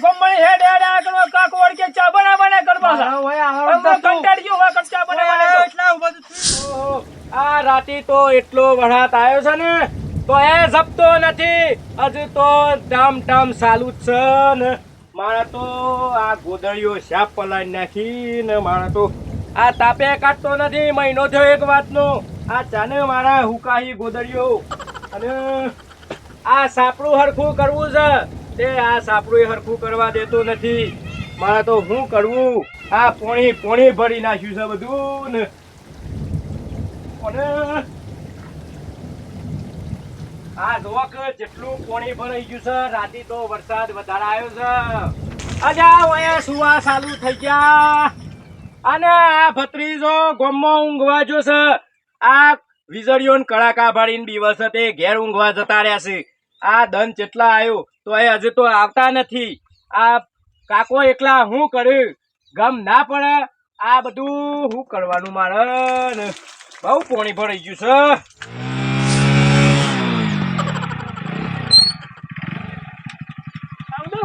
ગોમણી હેડ હેડ આ કરવા કાક વળકે ચા બના બના કરવા છે. મારો આવડતો હું ગયો હવે ચા બના બના એટલા ઊભા તો આ રાતી તો એટલો વરસાદ આવ્યો છે ને તો એ જપતો નથી. હજુ તો ટામ ટામ ચાલુ જ છે ને. મારા તો આ ગોદળીઓ શાપ પલાઈ નાખી ને મારા તો આ તાપે કાઢતો નથી મહિનો થયો એક વાતનો. આ ચાને મારા હુકાહી ગોદળીઓ. અને આ સાપડું હરખું કરવું છે. તે આ સાપડું હરખું કરવા દેતો નથી. મારે તો હું કરવું? આ પોણી પોણી ભરી નાખ્યું છે બધું ને આ ધોક જેટલું પોણી ભરાઈ ગયું છે, રાતે તો વરસાદ વધારે આવ્યો છે. અજા વયા સુવા ચાલુ થઈ ગયા. અને આ ભત્રીજો ગોમમાં ઊંઘવા જો છે. આ વીજળીઓ ને કડાકા ભાડીને દિવસ તે ઘેર ઊંઘવા જતા રહ્યા છે. આ દન જેટલા આવ્યો તો એ હજુ તો આવતા નથી. આ કાકો એકલા હું કર્યું ગમ ના પડે. આ બધું હું કરવાનું મારે બહુ પોણી ભરાઈ ગયું છે.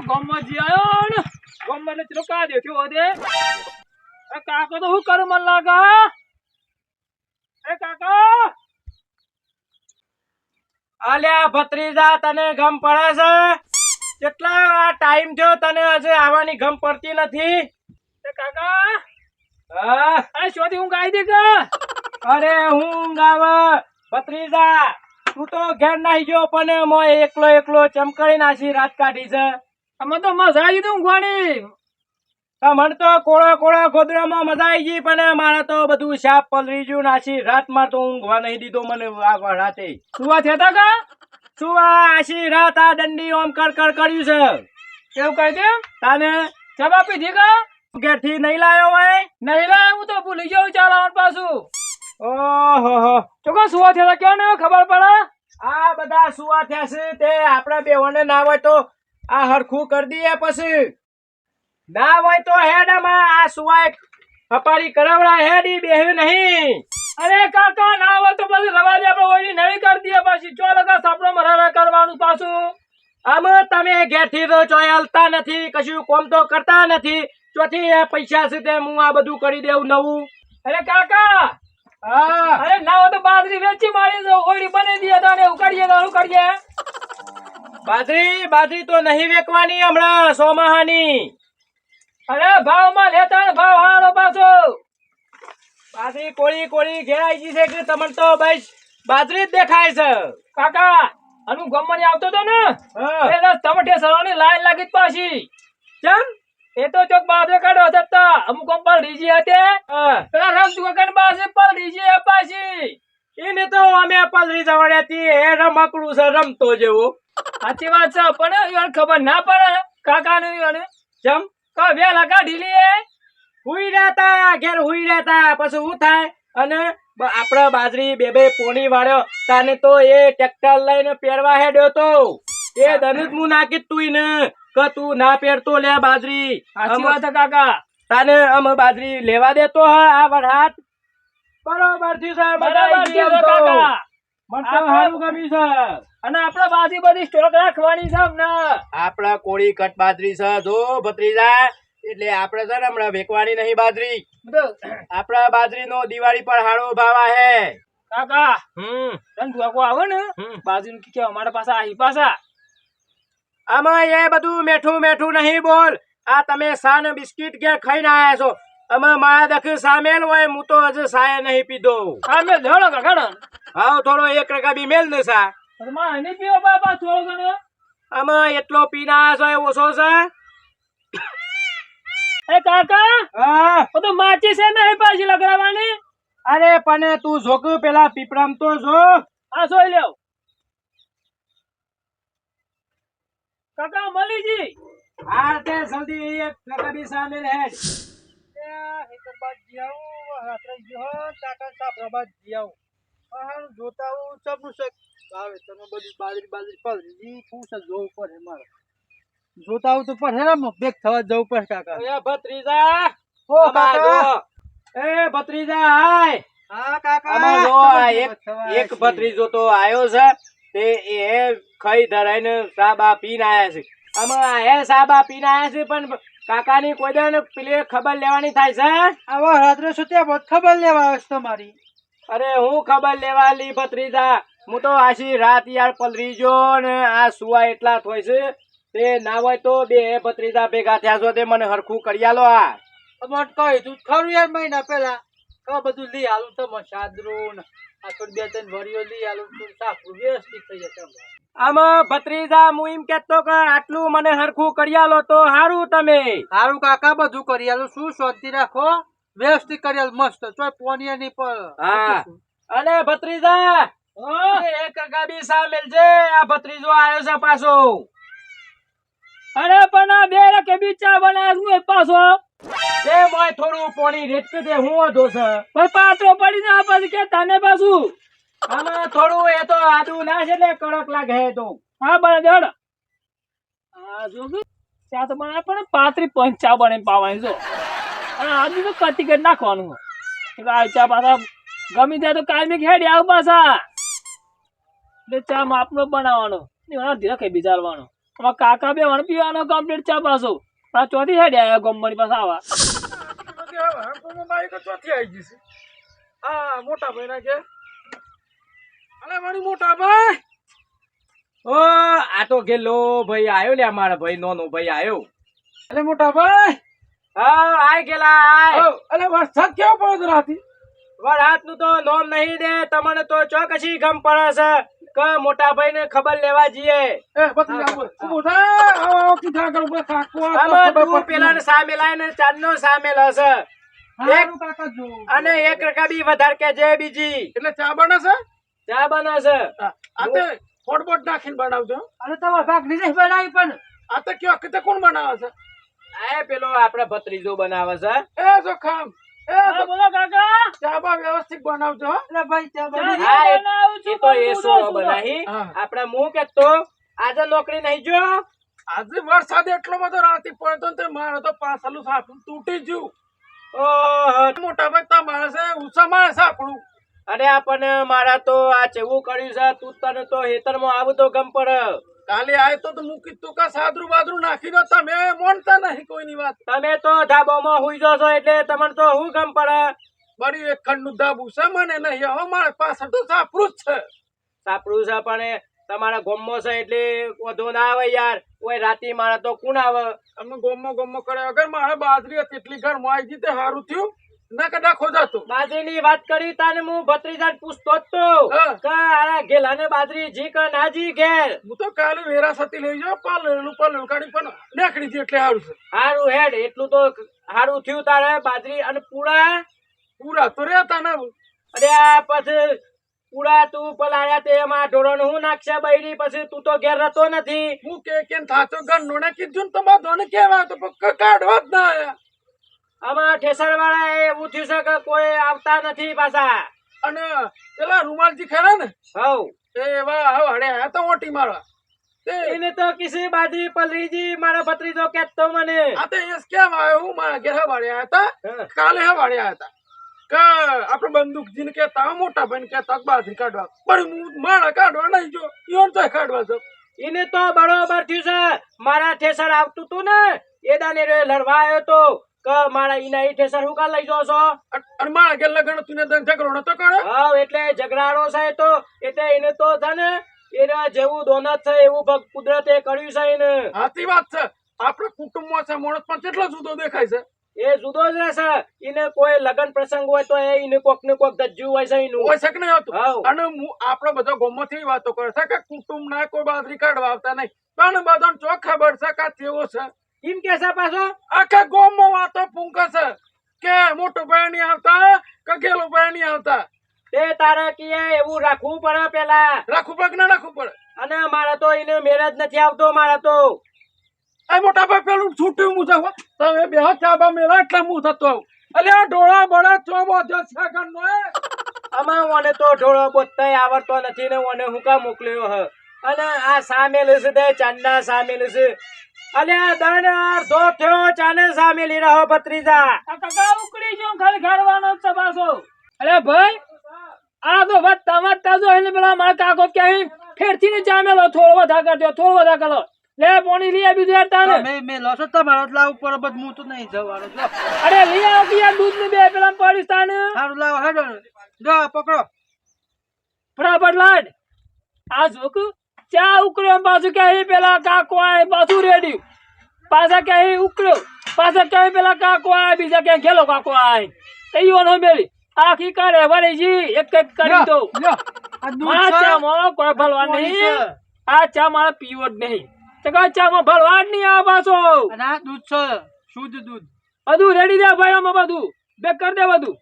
ગામમાં જી ને. ગામમાં ને કા દેખ્યો હોદે કાકો તો હું કરું મન લાગે? એ કાકા? આલ્યા ભત્રીજા, તને ગમ પડે છે? કેટલા આ ટાઈમ થયો તને હજુ આવવાની ગમ પડતી નથી. કાકા. હા. આ શોધી હું ગાઈ દે અરે હું ગાવ ભત્રીજા તું તો ઘેર નાહી ગયો પણ મો એકલો એકલો ચમકાઈ નાસી રાત કાઢી છે. અમે તો મજા આવી તું ગોણી તો મને તો કોળો કોળો ખોદરામાં મજા આવી ગઈ પણ મારે તો બધું સાપ પલરી ગયું નાસી રાતમાં તો ઊંઘવા નહીં દીધો મને આ રાતે. સુવા થયા તા કા આશી રાત દંડી ઓમ કર કર કર્યું છે. એવું કહી દે તાને જબ આપી દી કા ઘેરથી નહીં લાયો હોય? નહીં લાય હું તો ભૂલી ગયો ચાલ આવવાનું પાછું. ઓહો. ચોકો સુવા થયા તા ક્યાં ને ખબર પડે? આ બધા સુવા થયા છે તે આપણા બેવને ના હોય તો આ હરખું કરી દઈએ પછી. ના હોય તો હેડમાં આ સુવાય હપારી કરાવડા હેડી બેહ્યું નહીં. અરે કાકા ના હોય તો પછી રવા દે આપણે ઓયડી નવી કરી દઈએ પછી. ચો લગા સાપડો મરારા કરવાનું પાછું? આમ તમે ઘેરથી તો ચો હાલતા નથી કશું કોમ તો કરતા નથી. ચોથી એ પૈસા છે તે હું આ બધું કરી દેવું નવું. અરે કાકા! હા. અરે ના હોય તો બાજરી વેચી મારી દો ઓયડી બની દઈએ તો અને ઉકાળીએ તો ઉકાળીએ બાજરી બાજરી તો નહીં વેકવાની હમણાં સોમાહાની. અરે ભાવમાં લેતા ભાવ હારો પાછો. બાજરી કોળી કોળી ઘેરાઈ ગઈ છે કે તમને તો બસ બાજરી જ દેખાય છે. કાકા અનુ ગમવાની આવતો તો ને. એટલે ટમેટે સળવાની લાઈન લાગી પાછી. ચમ એ તો ચોક બાજરે કાઢો હતા અમુક પર રીજી હતી. પેલા રમ દુકાન બાજરે પર રીજી પાછી એને તો અમે પલરી જવાડ્યા હતી એ રમકડું છે રમતો જેવો. સાચી વાત છે પણ ખબર ના પડે કાકા ને જમ કા વેલા કાઢી લઈએ હુઈ રહેતા ઘેર હુઈ રહેતા પછી શું થાય? અને આપણા બાજરી બે બે પોણી વાળ્યો. તાને તો એ ટ્રેક્ટર લઈને પહેરવા હેડ્યો તો. એ ધનુષ હું નાખી તું ને કે તું ના પહેરતો લે બાજરી. વાત કાકા. તાને અમે બાજરી લેવા દેતો હા આ વરસાદ બરોબરથી સાહેબ બરાબર છે કાકા. મને તો સારું ગમ્યું છે. અને આપણે બાજી બધી સ્ટોક રાખવાની છે આપડા કોળી કટ બાજરી છે. જો ભત્રીજા એટલે આપડે છે ને હમણાં વેકવાની નહીં બાજરી. આપણા આપડા બાજરી નો દિવાળી પર હારો ભાવ હે કાકા હમ. કો આવે ને? બાજરી બાજુ કે અમારા પાસે આવી પાછા. આમાં એ બધું મેઠું મેઠું નહીં બોલ. આ તમે સાન બિસ્કિટ કે ખાઈને આયા છો. અમે મારા દખ સામેલ હોય હું તો હજુ સાય નહીં પીધો. સામે ધોળો કાકા હાવ થોડો એક રકા બી મેલ ને સા. માં નહીં પીવો બાપા થોડો ઘણો. આમાં એટલો પીના છો એ ઓછો છે એ કાકા હા. તો માચી છે ને પાછી લગાડવાની અરે પણ તું જોક પેલા પીપળામ તો જો. આ જોઈ લેવ. કાકા મલીજી. હા તે જલ્દી એક કાકા બી સામે રહે. જોતા હું સબનું છે આવે તમે બધી બાજરી બાજરી છે જોવું પડે મારે. જોતા આવું તો પડે ને બેગ થવા જવું પડે કાકા. એ ભત્રીજા! ઓ કાકા! એ ભત્રીજા હાય! હા કાકા! જો એક એક ભત્રીજો તો આયો છે. તે એ ખઈ ધરાઈને સાબા પીને આયા છે. આમાં હે સાબા પીને આયા છે પણ કાકાની કોઈ દે પેલી ખબર લેવાની થાય છે આવા રાત્રે સુત્યા બહુ ખબર લેવા આવે છે તમારી? અરે હું ખબર લેવા લી ભત્રીજા? હું તો આશી રાત યાર પલરી જો ને આ સુવા એટલા થોય છે. તે ના હોય તો બે ભત્રીજા ભેગા થયા છો તે મને હરખું કરી આલો આ. અમારે કહી તું ખરું યાર મહિના પેલા તો બધું લઈ આલું તમે સાદરું ને આ થોડી બે ત્રણ વરીઓ લઈ આલું તું સાકરું વ્યવસ્થિત થઈ જશે આમાં ભત્રીજા હું એમ કેતો કે આટલું મને હરખું કરી આલો તો સારું તમે. હારું કાકા બધું કરી આલું. શું શાંતિ રાખો? વ્યવસ્થિત કરી આલું મસ્ત. તો પોનિયા ની પર હા. અને ભત્રીજા એક ગાડી સામેલ છે. આ ભત્રીજો આવ્યો છે પાછો. અરે પણ આ બે રકે બી ચા બનાવ્યા શું એ પાછો? તે મોય થોડું પાણી રેટ દે હું વધો છે. પણ પાછો પડી ના પછી કે તને પાછું? આમાં થોડું એ તો આદુ ના છે ને કડક લાગે હે તો. હા બને દેડ આ જો ચા તો બનાવે પણ પાત્રી પંચા બને પાવાની જો. અને આદુ તો કતી કરી નાખવાનું. એટલે આ ચા પાછા ગમી જાય તો કાયમી ખેડી આવ પાછા. એટલે ચા માપનો બનાવવાનો. ધીરે કઈ બિચારવાનો આમાં કાકા બે વણ પીવાનો કમ્પ્લીટ ચા પાછો. પણ આ ચોથી હેડી આવ્યા ગમવાની પાસે આવા. હા મોટા ભાઈ ના કે. અલે મારી મોટા ભાઈ. ઓ આ તો ગેલો ભાઈ આવ્યો લે મારા ભાઈ નોનો ભાઈ આવ્યો અલે મોટા ભાઈ. હા આય ગેલા આય. અલે વરસાદ કેવો પડ્યો રાતી વરાતનું તો નોમ નહીં દે તમને તો ચોકસી ગમ પડે છે. કે મોટા ભાઈ ને ખબર લેવા જઈએ. એ બધી આવો મોટા આવો કીધા કરું બસ કાકો આમાં તું પેલા ને સામે લાઈને ચાંદનો હારું કાકા અને એક રકા બી વધારે કે જે બીજી. એટલે ચા બને છે ચા બને છે આ તો ખોડબોટ નાખીને બનાવજો. અને તમારા ભાગની નહીં બનાવી પણ. આ તો કયો કે કોણ બનાવે છે? આ પેલો આપડે ભત્રીજો બનાવે છે. એ જો ખામ. એ હા, બોલો કાકા. ચા વ્યવસ્થિત બનાવજો એટલે ભાઈ ચા બની હા, એ- બનાવું છું, તો એ સો બનાવી હા. આપડે હું. કેતો આજે નોકરી નહીં જો. આજે વરસાદ એટલો બધો રાતી પડતો ને તે મારે તો પાછલું સાપડું તૂટી ગયું. ઓહો. મોટા ભાઈ તમારે છે ઉષા મારે સાપડું અને આપણને મારા તો આ ચેવું કર્યું છે તું તને તો હેતરમાં આવું તો ગમ પડે. કાલે આય તો હું કીધું કે સાદરું બાદરું નાખી દો. તમે મોનતા નહીં કોઈની વાત. તમે તો ધાબામાં હુઈ જો છો એટલે તમને તો હું ગમ પડે? બરી એક ખંડનું ધાબુ છે મને નહીં. હો મારે પાછળ તો સાપરું જ છે. સાપરું છે પણ તમારા ગોમો છે એટલે વધુ ના આવે યાર. કોઈ રાતી મારા તો કોણ આવે? અમે ગોમો ગોમો કર્યા વગર મારે બાજરી કેટલી ઘરમાં આવી ગઈ તે સારું થયું. ના કદા ખોજાતું બાજરીની વાત કરી તાને હું ભત્રીજાને પૂછતો તો. કે આ ગેલાને બાજરી જી કે ના જી ઘેર? હું તો કાલે વેરાસતી લઈ જાઉં પાલેલું પાલેલું કાઢી પણ નીકળી ગઈ એટલે સારું છે. હારું હેડ એટલું તો હારું થયું તારે બાજરી અને પૂળા પૂરા તો રહેતા ને અરે આ પછી પૂળા તું પલાયા તે એમાં ઢોરણ હું નાખશે બૈરી? પછી તું તો ઘેર રહેતો નથી. હું કે કેમ થાતો ઘરનો નો કીધું ને તમારે ધોને કેવા તો કાઢવા જ ના આયા. આમાં ઠેસર વાળા એવું થયું છે કે કોઈ આવતા નથી પાછા. અને પેલા રૂમાલજી ખરા ને? હવ. એ એવા હવે હડે આ તો ઓટી મારવા. એને તો કિસી બાજી પલરીજી મારા ભત્રીજો કહેતો મને. આ તો એસ કેમ આવ્યો? હું મારા ઘેર વાળ્યા હતા? હા. કાલે હે આયા હતા. કે આપણે બંદૂકજીને તા મોટા ભાઈને કહેતા બાજરી કાઢવા. પણ હું મારા કાઢવા નહીં જો. ઈવન તો કાઢવા છો એને તો બરોબર થયું છે. મારા ઠેસર આવતું તું ને એ દાને લડવા આવ્યો તો. કે મારા ઈના ઈ ઠેસર હું કા લઈ જો છો? અને મારા ઘેર લગન તું ઝઘડો નતો કર્યો? હાવ એટલે ઝઘડારો છે તો એટલે એને તો છે ને એને જેવું દોનત છે એવું કુદરતે કર્યું છે એને. સાચી વાત છે. આપણે કુટુંબમાં છે માણસ પણ કેટલો જુદો દેખાય છે. એ જુદો જ રહેશે. એને કોઈ લગન પ્રસંગ હોય તો એ એને કોક ને કોક ધજ્જુ હોય છે એનું. હોય શક નહીં હોતું? અને હું આપણો બધો ગોમમાંથી વાતો કરે છે કે કુટુંબ ના કોઈ બાદરી કાઢવા આવતા નહીં. પણ બધાને ચોખ ખબર છે કે તેવો છે. એમ કે છે પાછો? આખા ગોમમાં વાતો પૂંકે છે કે મોટો ભાઈ નહીં આવતા કે ગેલો ભાઈ નહીં આવતા. તે તારે કીએ એવું રાખવું પડે પેલા. રાખવું પડે કે ના રાખવું પડે? અને મારે તો એને મેરેજ નથી આવતો મારે તો. એ મોટા ભાઈ પેલું છૂટ્યું હું. જાવ તમે બે ચાબા મેલા એટલે હું થતો આવું. અલે આ ડોળા બળા ચો બધો છે નો આમાં મને તો ઢોળો બોતાય આવડતો નથી ને મને હું કા મોકલ્યો હ? અને આ સામેલ છે તે ચાંદા સામેલ છે અલે આ દણ અડધો થયો ચાને સામેલી રહો ભત્રીજા. આ કાકા ઉકળી જો ખાલી ખાડવાનો જ અરે ભાઈ આ તો વાત તમાર તાજો પેલા મારા કાકો કે અહીં ફેરથી ને જામેલો થોડો વધા કરજો થોડો વધા કરો લે પોણી લઈ આવી યાર તાને તમે મેં લો છો તમારો લાવ ઉપર બધ હું તો નહીં જવાનો અરે લઈ આવ યાર દૂધની બે પેલા પડીશ તાને. સારું લાવો હેડો. જો પકડો. ફટાફટ લાડ. આ જોક ચા ઉકળ્યો પાછું કે પેલા કાકો આય પાછું રેડ્યું પાછા કે ઉકળ્યો. પાછા કે પેલા કાકો આય બીજા કે ખેલો કાકો આય તૈયો નો મેળી આખી કરે વળી એક એક કરી દો આ. ચા માં કોઈ ભલવા નહીં. આ ચા મારે પીવો જ નહીં. તો કા ચા માં ભલવા જ નહીં આ પાછો દૂધ છે. શુદ્ધ દૂધ. બધું રેડી દે ભાઈ આમાં બધું. બે કર દે બધું.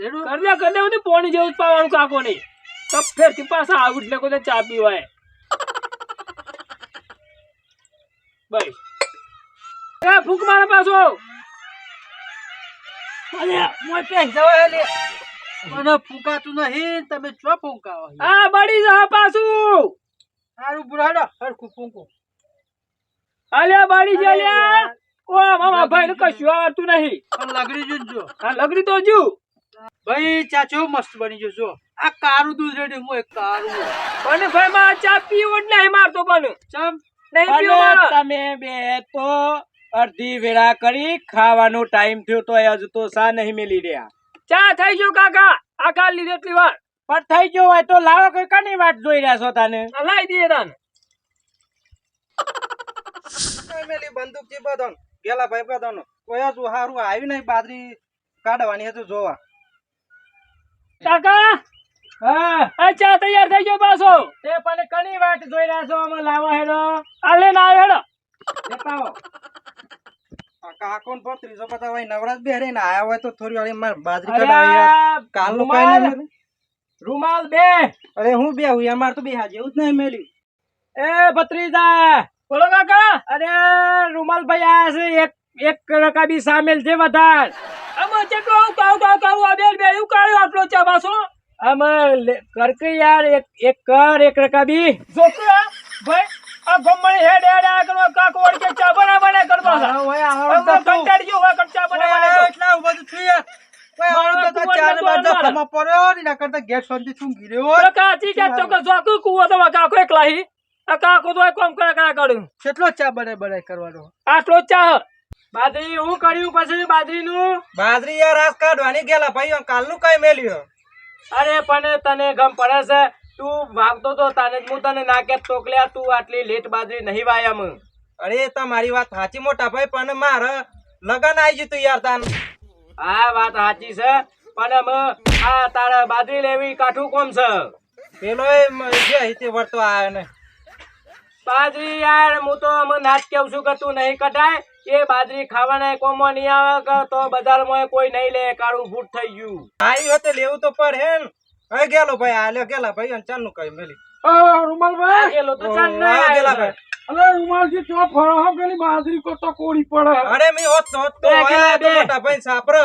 રેડું કર દે કર દે બધું. પોણી જેવું જ પાવાનું કાકો નહીં તો ફેરથી પાછા આવું જ ને કોઈ ચા પીવાય. બસ. એ ફૂંક મારે પાછો. અરે મોય પેસ જવા લે મને ફૂંકાતું નહીં તમે ચો ફૂંકાવો? આ બળી જા પાછું. સારું બુરાડો હરખું ફૂંકો. અલ્યા બળી જા લ્યા ઓ મામા ભાઈ ને કશું આવડતું નહીં. પણ લગડી જો ને આ લગડી તો જુ. ભાઈ ચાચો મસ્ત બની જો. આ કારું દૂધ રેડી હું એક કારું. પણ ભાઈ માં ચા પીવું જ નહીં મારતો પણ. ચમ અને તમે બે તો અડધી વેળા કરી ખાવાનો ટાઈમ થયો તો હજુ તો સા નહીં મેલી રહ્યા. ચા થઈ ગયો કાકા. આખા લીધે એટલી વાર. પણ થઈ ગયો હોય તો લાવો કઈ કની વાટ જોઈ રહ્યા છો તને? લાવી લાઈ દઈએ તને. મેલી બંદૂકથી બધાનો ગેલા ભાઈ બધાનો કોઈ હજુ હારું આવી નહીં બાદરી કાઢવાની હતું જોવા. કાકા! હા. ચા તૈયાર થઈ ગયો પાછો. તે પણ કની વાટ જોઈ રહ્યા છો? અમે લાવો હેડો. આલે ના આવ્યો હેડો. દેખાવો. કાકોન પર ત્રીજો પતા હોય નવરાજ બે ને આયા હોય તો થોડી વાર માર બાજરી કઢાવી યાર આ રૂમાલ- કઈ નહીં રૂમાલ બે. અરે હું બે હું અમાર તો બે હા જેવું જ નહીં મેલ્યું. એ ભત્રીજા. બોલો કાકા. અરે રૂમાલ ભાઈ આયા છે એક એક રકાબી સામેલ છે વધાર. આમાં ચેટલો આવું કાવ કાવ કાવ આ બેલ બેલ ઉકાળ્યો આટલો ચા પાછો. આમ લે- કર કે યાર એક એક કર એક રકાબી જોકે ભાઈ આ ગમણી હેડ હેડ આ કરવા કાકો વળી કે ચા બના બના કર પાછા હોય હવે કંટાળ ગયો હોય ચા બના બના એટલા બધું તો થઈ કોઈ મારા તો ચાર મારા. ધક્કામાં પડ્યો ની ના કરતા ગેટ સુધી ઊંઘી રહ્યો તો કાચી કે તો કે જોકુ કુવો તો કાકો એકલાહી આ કાકો તો કોમ કરે કરે કરું. કેટલો ચા બને બને કરવાનો? આટલો ચા બાદરી હું કર્યું પછી બાજરીનું? બાદરી યાર આજ કાઢવાની ગેલા ભાઈ કાલનું કઈ મેલ્યું અરે પણ તને ગમ પડે છે. તું વાગતો તો તને જ હું તને નાકે ટોકલ્યા તું આટલી લેટ બાજરી નહીં વાયમ. અરે તમારી વાત સાચી મોટા ભાઈ પણ મારે લગન આવી જતું યાર તાન. આ વાત સાચી છે પણ અમે આ તારા બાજરી લેવી કાઠું કોમ છે? પેલો જે અહીં વર્તો આવ્યો ને. બાજરી યાર હું તો અમે નાચ કેવું છું કે તું નહીં કઢાય. એ બાજરી ખાવાના કોમો નહીં આવે કે તો બજારમાં કોઈ નહીં લે કાળું ફૂટ થઈ ગયું. આવી હોતે લેવું તો પડે હે હવે ગેલો ભાઈ આલે ગેલા ભાઈ અને ચાલનું કઈ મેલી. ભાઈ ગેલો તો ચાલ ના ગેલા. ભાઈ. અરે મી હોત તો હોત તો બે આયા ગેલા તો બે. મોટા ભાઈ સાપરો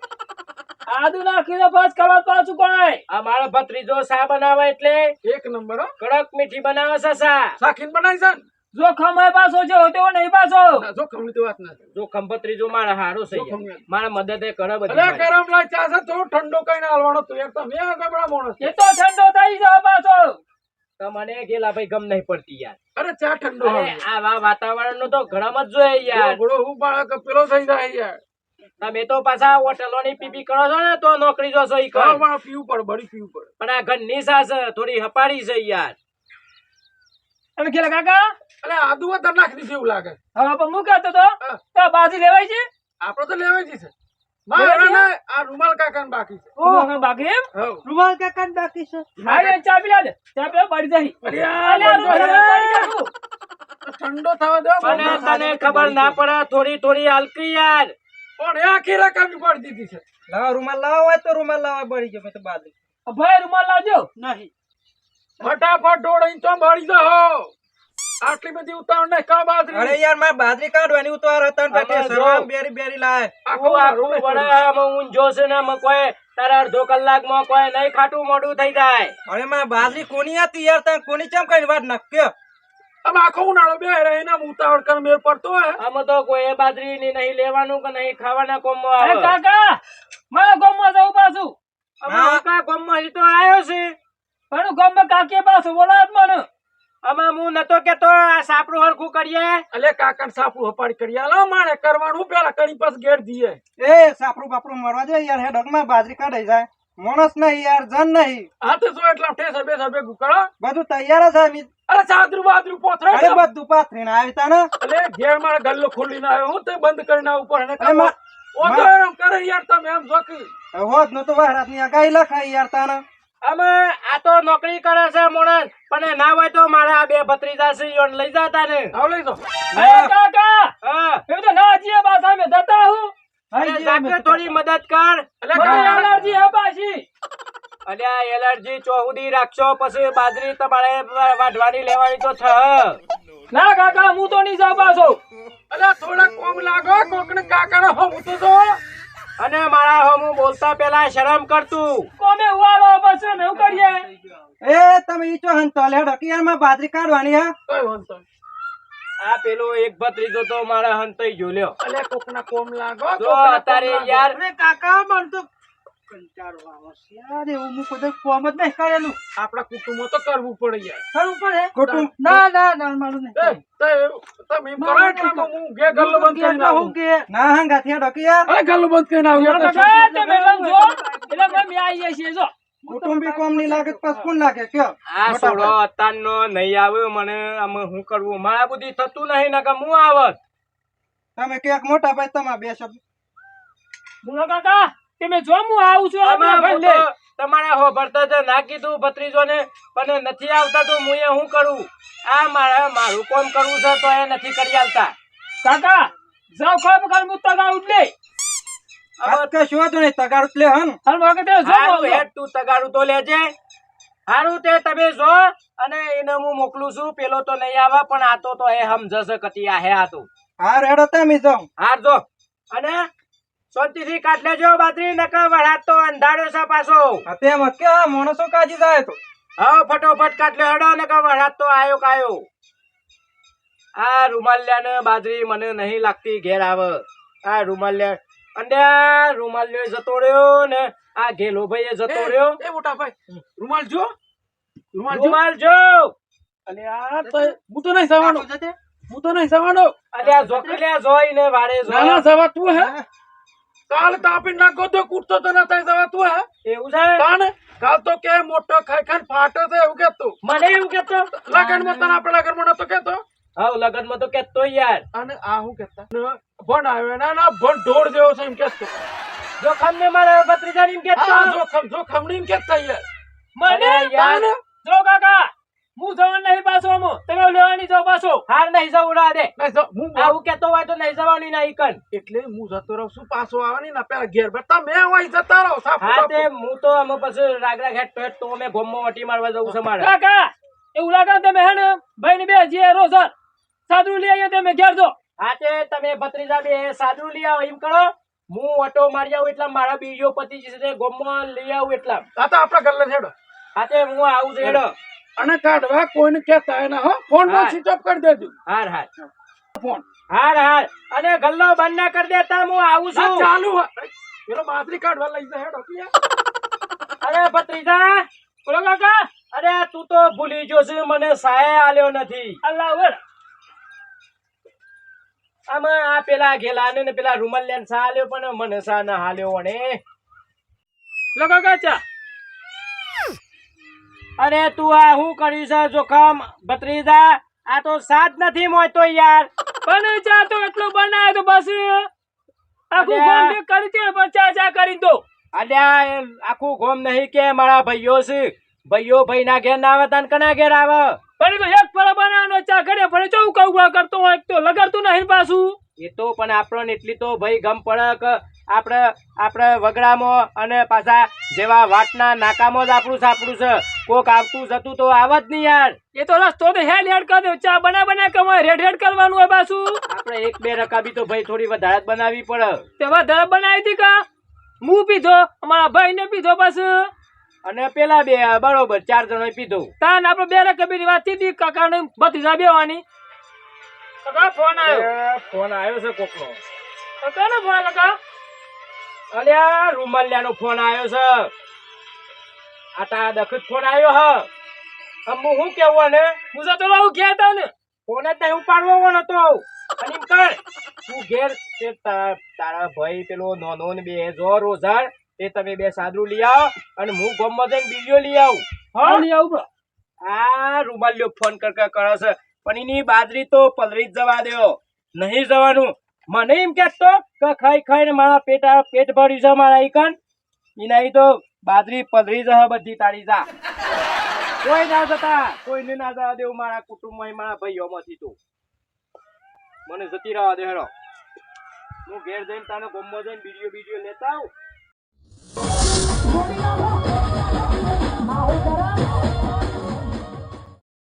આદુ નાખીને બસ કડક પાછું કોણ આ મારો ભત્રીજો સા બનાવે એટલે? એક નંબર હો. કડક મીઠી બનાવે છે સા શાખીન બનાવી છે જોખમ હોય પાછો છે તેવો નહીં પાછો. જોખમની તો વાત ના થાય. જો મારા હારો છે જોખમ મારા મદદ એ કરે બધી અલ્યા મારી. કરમલા ચા છે તો ઠંડો કઈને હાલવાનો તું. એક તો મેં આ ગબડા માણસ એ તો ઠંડો થઈ જાય પાછો. તમને કેલા ગેલા ભાઈ ગમ નહીં પડતી યાર. અરે ચા ઠંડો આ વાતાવરણનું તો ઘણા જ જોઈએ યાર. ઘોડો હું બાળક પેલો થઈ જાય યાર. તમે તો પાછા હોટલોની પીપી કરો છો ને તો નોકરી જોશો ઈ કરો પણ પીવું પડે બળી પીવું પડે. પણ આ ઘરની સા છે થોડી હપાડી છે યાર. અને ખેલા કાકા? અરે આદુ વધારે નાખી દીધું એવું લાગે. હવે પણ હું કહેતો તો? તો બાજી લેવાય છે? આપડે તો લેવાય છે. આ રૂમાલ કાકા બાકી છે. બાકી એમ? રૂમાલ કાકા બાકી છે? ચા પી દે. ચા પી લે, જાય. અરે આ અલ્યા, બધું રૂમાલ બળી જાશું. ઠંડો થવા દો. તને ખબર ના પડે થોડી થોડી હલકી યાર. પણ એ આખી રકમ પાડી દીધી છે. લાવો રૂમાલ લાવો હોય તો રૂમાલ લાવો પડી ગયો મેં તો બાજરી ભાઈ રૂમાલ લાવજો. નહીં. ફટાફટ દોડીને તો મળી જાઓ આટલી બધી ઉતાવળ ને કા બાદરી અરે યાર મારે બાજરી કાઢવાની ઉતાવળ હતા ને આમાં બેઠે બેરી બેરી લાય આખું આખું વડામાં ઊંઝો છે ને આમાં કોઈ તારા અડધો કલાકમાં કોઈ નહીં ખાટું મોડું થઈ જાય. અરે મારે બાજરી કોની હતી યાર? તને કોની ચમ કઈ વાત નક્કી અમે આખો ઉનાળો બે ઉતાવળ કર મેળ પડતો આમાં તો કોઈ બાજરી ની નહીં લેવાનું કે નહીં ખાવાના કોમમાં આવે. કાકા મારા કોમમાં જવું પાછું. હા. કોમમાં હજી તો આવ્યો છે? પણ કોમમાં કાકે પાછું બોલાત મને આમાં હું નતો કેતો આ સાપડું હરખું કરીએ. અલે કાકા સાપુ હપાડી કરીએ આલો મારે કરવાનું પેલા કરી પાસ ઘેર દઈએ એ સાપરું બાપરું મરવા દે યાર હે ડગમાં બાજરી કાઢી જાય. માણસ નહીં યાર જન નહીં. હાથે જો એટલા ઠેસ બે સબે ગુકળો બધું તૈયાર છે અમિત અરે સાદરું બાદરું પોથરે અરે બધું પાથરીને આવી તા ને અલે ઘેર મારા ગલ્લો ખોલીને આવ્યો હું તે બંધ કરીને આવું પડે. ને અરે ઓતો એમ કરે યાર તમે એમ જોકી હોત ન તો વહરાતની આગાહી લખાય યાર તાને આમાં આ તો નોકરી કરે છે મોણસ પણ ના હોય તો મારા આ બે ભત્રીજા છે લઈ જતા ને આવ લઈ જો કાકા હા. એ તો ના જીએ બા સામે જતા હું. હાઈ અરે જી જાકે અમે થોડી મદદ કર. અલે મને કાકા. એલર્જી હે પાછી. અલ્યા એલર્જી ચોહુદી રાખશો પછી બાજરી તમારે વાઢવાની લેવાની તો થ. ના કાકા હું તો નહીં જાવ પાછો. અલે થોડા કોમ લાગો કોક ને કાકા હું તો અને મારા હોમું બોલતા પેલા શરમ કરતું. કોમે ઉવાળો પછી ને કરીએ? એ તમે ઈ ચો હંતો યારમાં બાજરી કાઢવાની હા? કઈ નહીં. આ પેલો એક ભત્રીજો તો મારા હંતઈ ઝૂલ્યો અલે કોક ના કોમ લાગો જો કોક અત્યારે યાર રે કાકા મન તો કંટાળો આવે યાર એવું હું કોઈ ફોર્મ જ નહીં કરેલું. આપણા કુટુંબમાં તો કરવું પડે યાર. કરવું પડે? કુટુંબ ના ના ના મારું તે- તમે કરો એટલામાં હું ઘેર ગલ્લો બંધ કરીને આવું. ના હંગા થયા ડોકી યાર. અરે ગલ્લો બંધ કરીને આવું. યાર. કુટુંબી કોમની લાગે તો કોણ લાગે? કયો? આ મોટા સોડો અતારનો નહીં આવ્યો મને આમાં શું કરવું? મારા બુદ્ધિ થતું નહીં નકર હું આવત? તમે ક્યાંક મોટા ભાઈ તમારા બે શબ્દ. મુનો કાકા તમે જો હું આવું છું તમારે હો ભરતા છે ના કીધું ભત્રીજો ને પણ નથી આવતા તો હું શું કરું? આ મારે મારું કોમ કરવું છે તો એ નથી કરી આવતા. કાકા જાવ ખાબ ખાલ મુત્તા ગા ઉઠલે આ કશું વાંધો નહીં તગારું જ લે હન. હાલ વખતે જો હેડ તું તગાડું તો લેજે. હારું તે તમે જો અને એને હું મોકલું છું. પેલો તો નહીં આવે પણ આ તો તો એ સમજશે કતી આ હે આ તો. હા રેડો તમે હાર જો. અને શાંતિથી કાઢ લેજો બાજરી નકા વળાત તો અંધારો છે પાછો. તેમ કે માણસો કાજી જાય તો. હા ફટોફટ કાઢ લે હડો નકા વરાત તો આયો કાયો. આ રૂમાલ્યા ને બાજરી મને નહીં લાગતી ઘેર આવે. આ રૂમાલિયા અને રૂમાલ રૂમાલિયો જતો રહ્યો ને આ ઘેલો ભાઈ એ જતો રહ્યો. એ મોટા ભાઈ રૂમાલ જો. રૂમાલ જો. રૂમાલ જો. અને આ તો હું તો નહીં સવાનો. હું તો નહીં જવાનો અલ્યા જોકલ્યા જોઈને વારે ના ના સવા જવા તું હે? કાલ તાપી નાખો તો કૂટતો તો ના થાય જવા તું હે? એવું છે? કાને કાલ તો કે મોટો ખાઈ ખાઈને ફાટે છે એવું કેતો મને એવું કેતો લગનમાં તને આપણા લગનમાં નતો કેતો હા લગનમાં તો કેતો યાર. અને આ હું કેતા ભણ આવ્યો ના ના ભણ ઢોળ જેવો છે એમ કેતો જોખમ ને મારા ભત્રીજા ને એમ કેતો જોખમ જોખમ નહીં કેતા યાર. મને? યાર. જો કાકા હું જવાનું નહીં પાછો અમો તમે લેવાની જો પાછો. હાર નહીં જવું ના દે. હું આવું કેતો હોય તો નહીં જવાની નહીં કર એટલે હું જતો રહું છું પાછો આવવાની ના પેલા ઘેર બેઠા. તમે હોય જતા રહો સાફ હા તે હું તો અમે પછી રાગ ઘેટ પેટ તો અમે ગોમમાં વટી મારવા જવું છે મારે. કાકા એવું લાગે તમે હે ને ભાઈ ને બે જે રો સર સાદરું લઈ આવીએ તમે ઘેર જો. હા તે તમે ભત્રીજા બે સાદરું લઈ આવો એમ કરો. હું ઓટો મારી આવું એટલા મારા બીજો પતિ છે ગોમમાં લઈ આવું એટલા. આ તો આપણા ગલ્લે છેડો. હા તે હું આવું છે હેડો. અને કાઢવા કોઈને કહેતા ના હો ફોન. માં સ્વિચ ઓફ કરી દેજો. હાર હાર. ફોન. હાર હાર. અને ગલ્લો બંધ ના કરી દેતા હું આવું છું. ચાલુ પેલો બાજરી કાઢવા લઈ જાય હેડો અરે ભત્રીજા બોલો કાકા. અરે તું તો ભૂલી ગયો છે મને સાય આલ્યો નથી. અલ્લાહ આમાં આ પેલા ઘેલાને ને પેલા રૂમલિયાને સા આલ્યો પણ મને સા ના હાલ્યો વણે. લગો કાચા અરે તું આ શું કર્યું છે જોખમ? ભત્રીજા આ તો સાત નથી મોતો યાર. બને ચા તો એટલું બનાય તો બસ. આખું ગોમ કરી દે પણ ચા ચા કરી દો. અલ્યા આખું ગોમ નહીં કે મારા ભાઈઓ છે. ભાઈઓ ભાઈ ના ઘેર ના આવે તાન કના ઘેર આવે? પણ તો એક ફળ બનાવવાનો ચા કરે પણ ચૌ કૌવા કરતો હોય તો લગાડતું નહીં પાછું. એ તો પણ આપણને એટલી તો ભાઈ ગમ પડક. આપણે આપણે વગડામાં અને પાછા જેવા વાટના નાકામાં જ આપણું સાપડું છે. કોક આવતું જતું તો આવત નહીં યાર. એ તો રસ્તો તો હેડ હેડ કરી દે ચા બના બના કમાય રેડ હેડ કરવાનું હોય પાછું? આપણે એક બે રકાબી તો ભાઈ થોડી વધારે બનાવી પડે. તે વધારે બનાવી હતી કા? હું પીધો અમારા ભાઈ ને પીધો પાછું. અને પેલા બે બરોબર ચાર જણોએ પીધું. તાન આપણે બે રકબીની વાત હતી કાકા ને ભતીજા બેવાની. કાકા ફોન આવ્યો. ફોન આવ્યો છે કોકનો. કાકા નો ફોન કાકા. અલ્યા રૂમાલિયાનો ફોન આવ્યો છે. આ તા દખત ફોન આવ્યો હ. આમ હું શું કેવું ને હું તો લાવું ગયા તા ને. ફોન જ નહીં ઉપાડવો નતો અને કર તું ઘેર તારા ભાઈ પેલો નોનો ને બે જો રોઝાર તે તમે બે સાદરું લઈ આવો અને હું ગોમમાં જઈને બીજો લઈ આવું. હા? લઈ આવું આ રૂમાલ્યો ફોન કર કરો છે. પણ એની બાજરી તો પલરી જ જવા દેવો નહીં જવાનું. મને એમ કહેતો કે ખાઈ ખાઈને મારા પેટ આ પેટ ભર્યું છે મારા ઈકન. એના તો બાજરી પલરી જશે બધી તારી જા. કોઈ ના જતા. કોઈને ના જવા દેવું મારા કુટુંબમાં મારા ભાઈઓમાંથી તું. મને જતી રહેવા દે હેરો હું ઘેર જઈને તને ગમમાં જઈને બીડીઓ બીડીઓ લેતા આવું. Morning,